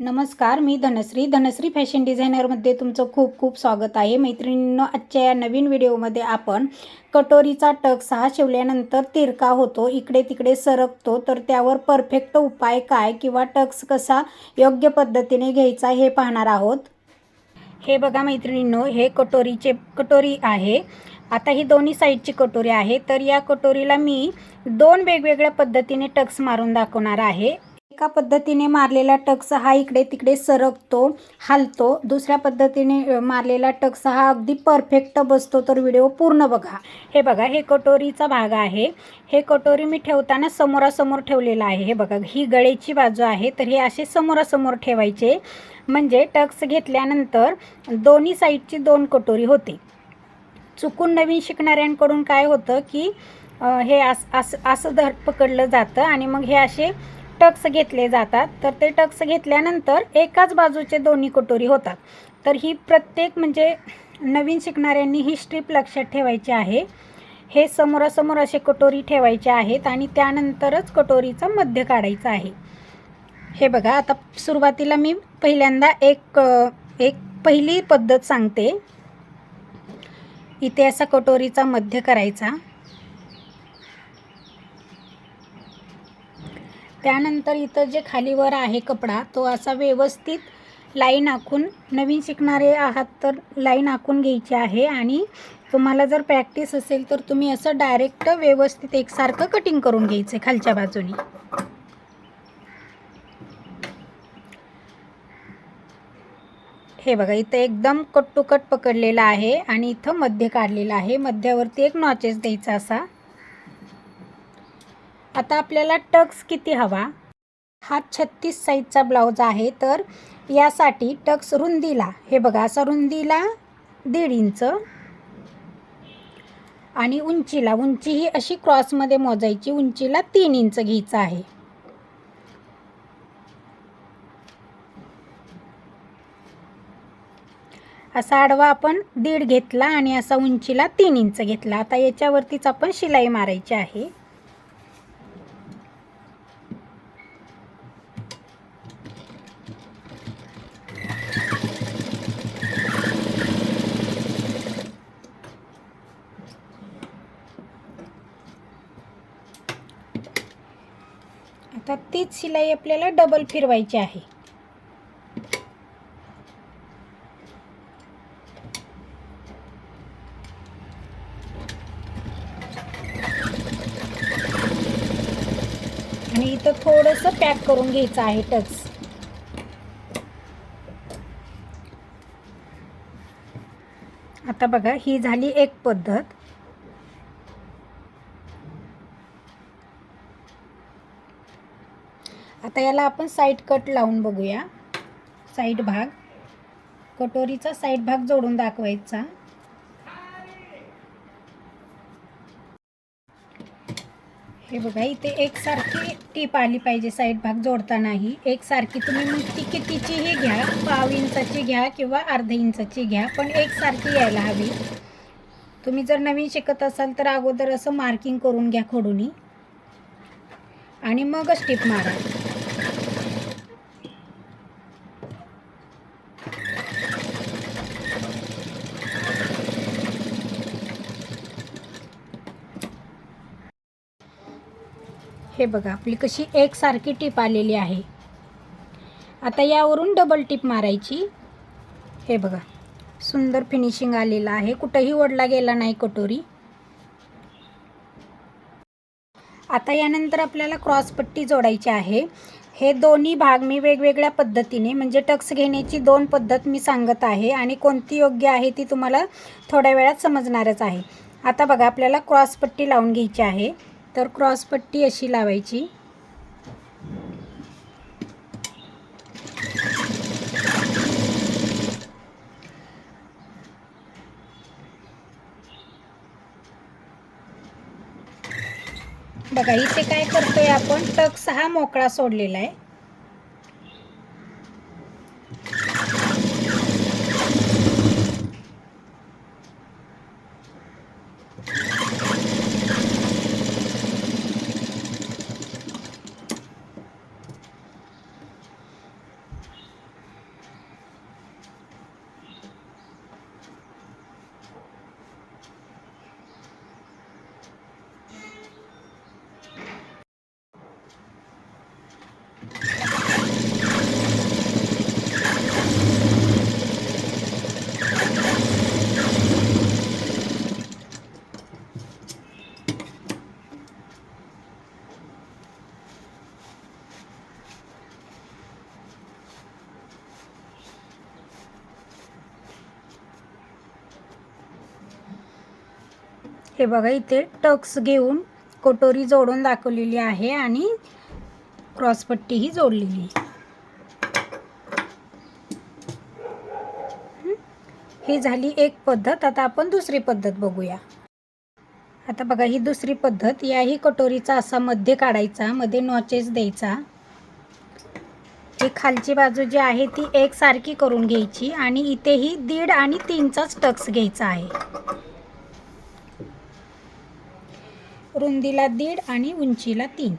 नमस्कार मी धनश्री. धनश्री फॅशन डिझायनरमध्ये तुमचं खूप खूप स्वागत आहे. मैत्रिणींनो आजच्या या नवीन व्हिडिओमध्ये आपण कटोरीचा टक्स हा शिवल्यानंतर तिरका होतो इकडे तिकडे सरकतो तर त्यावर परफेक्ट उपाय काय किंवा टक्स कसा योग्य पद्धतीने घ्यायचा हे पाहणार आहोत. हे बघा मैत्रिणींनो हे कटोरीचे कटोरी आहे. आता ही दोन्ही साईडची कटोरी आहे. तर या कटोरीला मी दोन वेगवेगळ्या पद्धतीने टक्स मारून दाखवणार आहे. एका पद्धतीने मारलेला टक्स हा इकडे तिकडे सरकतो हालतो. दुसऱ्या पद्धतीने मारलेला टक्स हा अगदी परफेक्ट बसतो तर व्हिडिओ पूर्ण बघा. हे बघा हे कटोरीचा भाग आहे. हे कटोरी मी ठेवताना समोरासमोर ठेवलेलं आहे. हे बघा ही गळेची बाजू आहे तर हे असे समोरासमोर ठेवायचे. म्हणजे टक्स घेतल्यानंतर दोन्ही साईडची दोन कटोरी होते. चुकून नवीन शिकणाऱ्यांकडून काय होतं की हे असं असं धर पकडलं जातं आणि मग हे असे टक्स घेतले जातात. तर ते टक्स घेतल्यानंतर एकाच बाजूचे दोन्ही कटोरी होतात. तर ही प्रत्येक म्हणजे नवीन शिकणाऱ्यांनी ही स्ट्रीप लक्षात ठेवायची आहे. हे समोरासमोर असे कटोरी ठेवायचे आहेत आणि त्यानंतरच कटोरीचा मध्य काढायचा आहे. हे बघा आता सुरुवातीला मी पहिल्यांदा एक एक पहिली पद्धत सांगते. इथे असा कटोरीचा मध्य करायचा. त्यानंतर इथं जे खालीवर आहे कपडा तो असा व्यवस्थित लाईन आखून नवीन शिकणारे आहात तर लाईन आखून घ्यायची आहे आणि तुम्हाला जर प्रॅक्टिस असेल तर तुम्ही असं डायरेक्ट व्यवस्थित एकसारखं कटिंग करून घ्यायचं आहे खालच्या बाजूनी. हे बघा इथं एकदम कट टू कट पकडलेला आहे आणि इथं मध्य काढलेलं आहे. मध्यावरती एक नॉचेस द्यायचा असा. आता आपल्याला टक्स किती हवा? हा छत्तीस साईजचा ब्लाऊज आहे तर यासाठी टक्स रुंदीला हे बघा असा रुंदीला दीड इंच आणि उंचीला उंची ही अशी क्रॉसमध्ये मोजायची उंचीला तीन इंच घ्यायचं आहे. असा आडवा आपण दीड घेतला आणि असा उंचीला तीन इंच घेतला. आता याच्यावरतीच आपण शिलाई मारायची आहे आता तीच शिलाई आपल्याला डबल फिरवायची आहे. आणि इथं थोडंसं पॅक करून घ्यायचं आहे टच. आता बघा ही झाली एक पद्धत. आता याला आपण साईड कट लावून बघूया. साईड भाग. कटोरीचा साईड भाग जोडून दाखवायचा. हे बघा इथे एकसारखी टीप आली पाहिजे साईड भाग जोडतानाही. एकसारखी तुम्ही मुठी कितीचीही घ्या पाव इंचाची घ्या किंवा अर्ध इंचाची घ्या पण एकसारखी यायला हवी. तुम्ही जर नवीन शिकत असाल तर अगोदर असं मार्किंग करून घ्या खोडूनी. आणि मगच टीप मारा. हे बघा आपली कशी एकसारखी टीप आलेली आहे. आता यावरून डबल टीप मारायची. हे बघा सुंदर फिनिशिंग आलेलं आहे. कुठंही ओढला गेला नाही कटोरी. आता यानंतर आपल्याला क्रॉसपट्टी जोडायची आहे. हे दोन्ही भाग मी वेगवेगळ्या पद्धतीने म्हणजे टक्स घेण्याची दोन पद्धत मी सांगत आहे आणि कोणती योग्य आहे ती तुम्हाला थोड्या वेळात समजणारच आहे. आता बघा आपल्याला क्रॉसपट्टी लावून घ्यायची आहे. तर क्रॉसपट्टी अशी लावायची. बघा इथे काय करतोय आपण? टक सहा मोकळा सोडलेला आहे. हे बघा इथे टक्स घेऊन कटोरी जोडून दाखवलेली आहे आणि क्रॉसपट्टीही जोडलेली ही? झाली एक पद्धत. आता आपण दुसरी पद्धत बघूया. आता बघा ही दुसरी पद्धत याही कटोरीचा असा मध्ये काढायचा मध्ये नॉचेस द्यायचा. ही खालची बाजू जी आहे ती एकसारखी करून घ्यायची आणि इथेही दीड आणि तीनचाच टक्स घ्यायचा आहे. रुंदीला दीड आणि उंचीला तीन.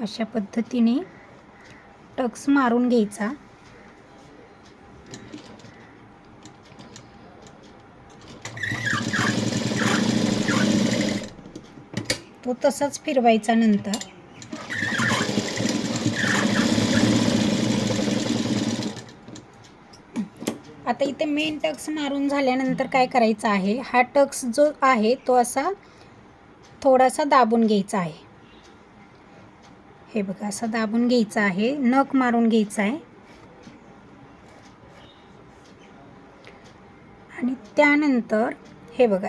अशा पद्धतीने टक्स मारून घ्यायचा. तो तसाच फिरवायचा नंतर. आता इथे मेन टक्स मारून झाल्यानंतर काय करायचं आहे? हा टक्स जो आहे तो असा थोडासा दाबून घ्यायचा आहे. हे बघा असं दाबून घ्यायचं आहे. नख मारून घ्यायचा आहे. आणि त्यानंतर हे बघा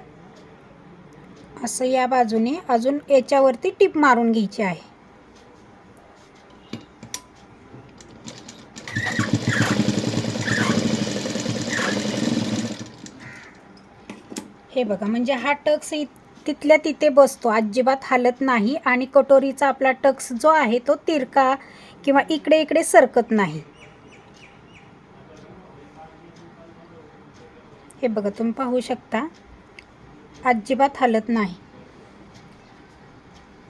असं या बाजूने अजून याच्यावरती टिप मारून घ्यायची आहे. हे बघा म्हणजे हा टक्स इ- तिथल्या तिथे बसतो अजिबात हालत नाही आणि कटोरीचा आपला टक्स जो आहे तो तिरका किंवा इकडे इकडे सरकत नाही. हे बघा तुम्ही पाहू शकता अजिबात हालत नाही.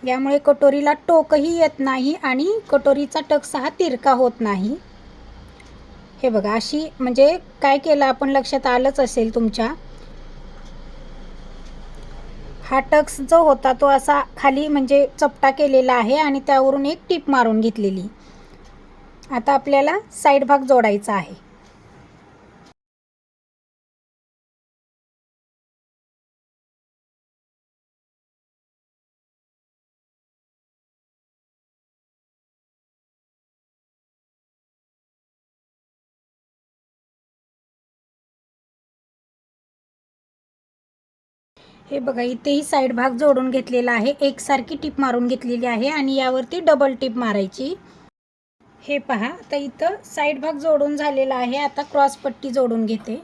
यामुळे कटोरीला टोकही येत नाही आणि कटोरीचा टक्स हा तिरका होत नाही. हे बघा अशी म्हणजे काय केलं आपण लक्षात आलंच असेल तुमच्या हा टक्स जो होता तो असा खाली म्हणजे चपटा केलेला आहे आणि त्यावरून एक टीप मारून घेतलेली. आता आपल्याला साईड भाग जोडायचा आहे. हे बघा इथेही साईड भाग जोडून घेतलेला आहे. एकसारखी टीप मारून घेतलेली आहे आणि यावरती डबल टीप मारायची. हे पहा आता इथं साईड भाग जोडून झालेला आहे. आता क्रॉस पट्टी जोडून घेते.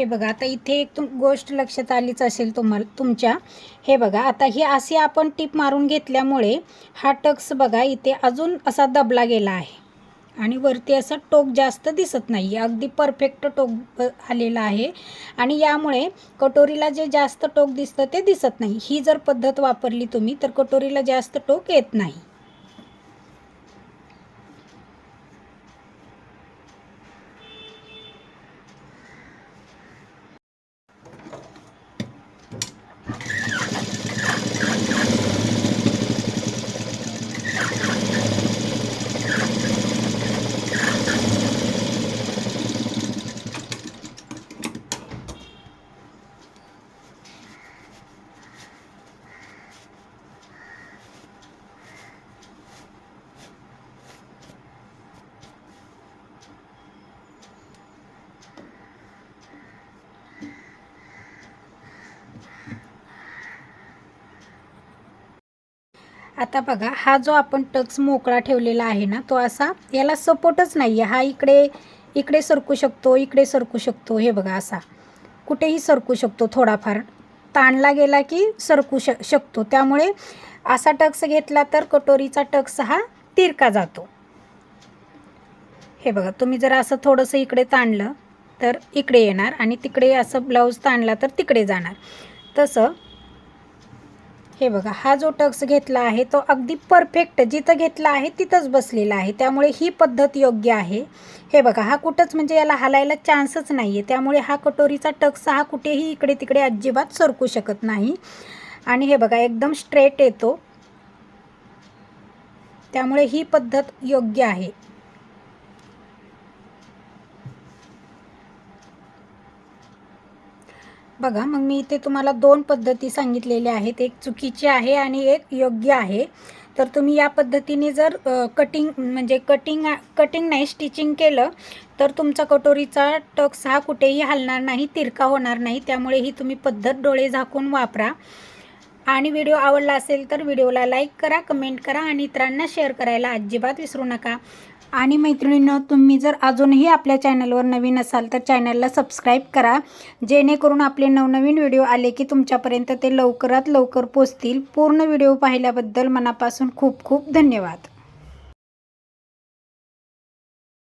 हे बघा आता इथे एक तुम गोष्ट लक्षात आलीच असेल तुम्हाला तुमच्या. हे बघा आता ही अशी आपण टीप मारून घेतल्यामुळे हा टक्स बघा इथे अजून असा दबला गेला आहे. आणि वरती असं टोक जास्त दिसत नाही अगदी परफेक्ट टोक आलेला आहे. आणि यामुळे कटोरीला जे जास्त टोक दिसतं ते दिसत नाही. ही जर पद्धत वापरली तुम्ही तर कटोरीला जास्त टोक येत नाही. आता बघा हा जो आपण टक्स मोकळा ठेवलेला आहे ना तो असा याला सपोर्टच नाही आहे हा इकडे इकडे सरकू शकतो इकडे सरकू शकतो हे बघा असा. कुठेही सरकू शकतो थोडाफार. ताणला गेला की सरकू शक शकतो. त्यामुळे असा टक्स घेतला तर कटोरीचा टक्स हा तिरका जातो. हे बघा तुम्ही जर असं थोडंसं इकडे ताणलं तर इकडे येणार आणि तिकडे असं ब्लाऊज ताणला तर तिकडे जाणार. तसं हे बघा हा जो टक्स घेतला आहे तो अगदी परफेक्ट जिथं घेतला आहे तिथंच बसलेला आहे. त्यामुळे ही पद्धत योग्य आहे. हे बघा हा कुठंच म्हणजे याला हालायला चान्सच नाही आहे त्यामुळे हा कटोरीचा टक्स हा कुठेही इकडे तिकडे अजिबात सरकू शकत नाही. आणि हे बघा एकदम स्ट्रेट येतो. त्यामुळे ही पद्धत योग्य आहे. बघा मग मी इथे तुम्हाला दोन पद्धती सांगितलेल्या आहेत. एक चुकीची आहे आणि एक योग्य आहे. तर तुम्ही या पद्धतीने जर कटिंग म्हणजे कटिंग कटिंग नाही स्टिचिंग केलं तर तुमचा कटोरीचा टक्स हा कुठेही हलणार नाही तिरका होणार नाही. त्यामुळे ही तुम्ही पद्धत डोळे झाकून वापरा. आणि व्हिडिओ आवडला असेल तर व्हिडिओला लाईक करा कमेंट करा आणि इतरांना शेअर करायला अजिबात विसरू नका. आणि मैत्रिणींनो तुम्ही जर अजूनही आपल्या चॅनलवर नवीन असाल तर चॅनलला सबस्क्राईब करा जेणेकरून आपले नवनवीन व्हिडिओ आले की तुमच्यापर्यंत ते लवकरात लवकर पोचतील. पूर्ण व्हिडिओ पाहिल्याबद्दल मनापासून खूप खूप धन्यवाद.